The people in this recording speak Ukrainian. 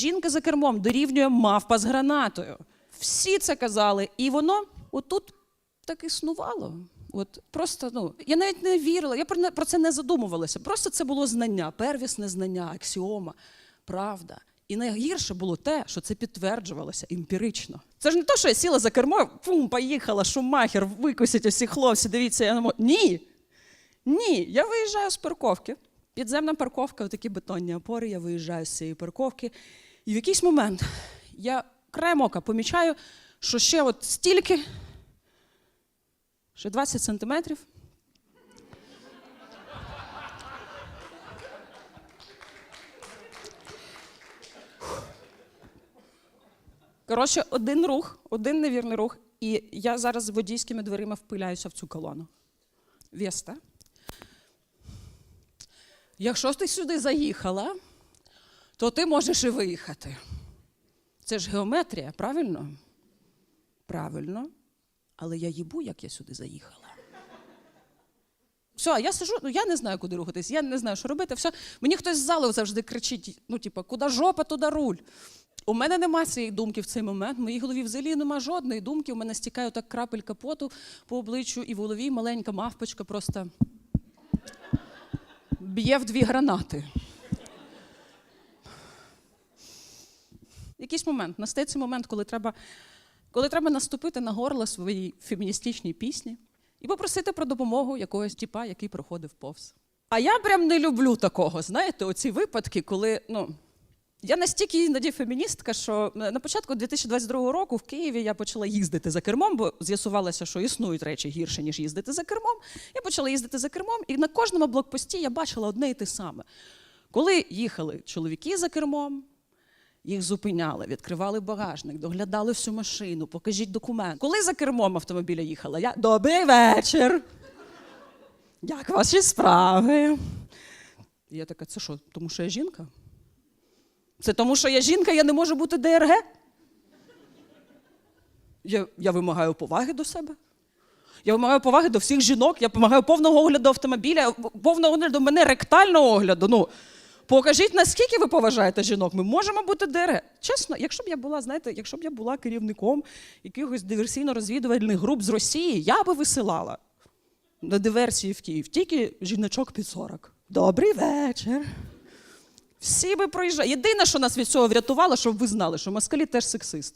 жінка за кермом дорівнює мавпа з гранатою. Всі це казали, і воно отут так існувало. От просто ну я навіть не вірила, я про це не задумувалася. Просто це було знання, первісне знання, аксіома, правда. І найгірше було те, що це підтверджувалося емпірично. Це ж не те, що я сіла за кермо, пум, поїхала, шумахер, викосять усі хлопці, дивіться, я не можу. Ні. Ні, я виїжджаю з парковки. Підземна парковка, такі бетонні опори, я виїжджаю з цієї парковки. І в якийсь момент я краєм ока помічаю, що ще от стільки, ще 20 сантиметрів. Коротше, один рух, один невірний рух, і я зараз з водійськими дверима впиляюся в цю колону. Веста. Якщо ти сюди заїхала, то ти можеш і виїхати. Це ж геометрія, правильно? Правильно. Але я їбу, як я сюди заїхала. Все, я сижу, ну я не знаю, куди рухатись, я не знаю, що робити. Все. Мені хтось з залу завжди кричить: ну, типу, куди жопа, туди руль. У мене нема цієї думки в цей момент. В моїй голові взагалі нема жодної думки. У мене стікає так крапелька поту по обличчю, і в голові маленька мавпочка просто б'є в дві гранати. Якийсь момент, настає цей момент, коли треба, коли треба наступити на горло своїй феміністичній пісні і попросити про допомогу якогось тіпа, який проходив повз. А я прям не люблю такого, знаєте, оці випадки, коли ну. Я настільки іноді феміністка, що на початку 2022 року в Києві я почала їздити за кермом, бо з'ясувалося, що існують речі гірше, ніж їздити за кермом. Я почала їздити за кермом, і на кожному блокпості я бачила одне і те саме. Коли їхали чоловіки за кермом, їх зупиняли, відкривали багажник, доглядали всю машину, покажіть документ. Коли за кермом автомобіля їхала, я добрий вечір. Як ваші справи? Я така, це що, тому що я жінка? Це тому, що я жінка, я не можу бути ДРГ? Я, я вимагаю поваги до себе. Я вимагаю поваги до всіх жінок, я вимагаю повного огляду автомобіля, повного огляду мене ректального огляду. Ну, покажіть, наскільки ви поважаєте жінок. Ми можемо бути ДРГ. Чесно, якщо б я була, знаєте, якщо б я була керівником якихось диверсійно-розвідувальних груп з Росії, я би висилала на диверсії в Київ тільки жіночок під 40. Добрий вечір. Всі би проїжджали. Єдине, що нас від цього врятувало, щоб ви знали, що москалі теж сексисти.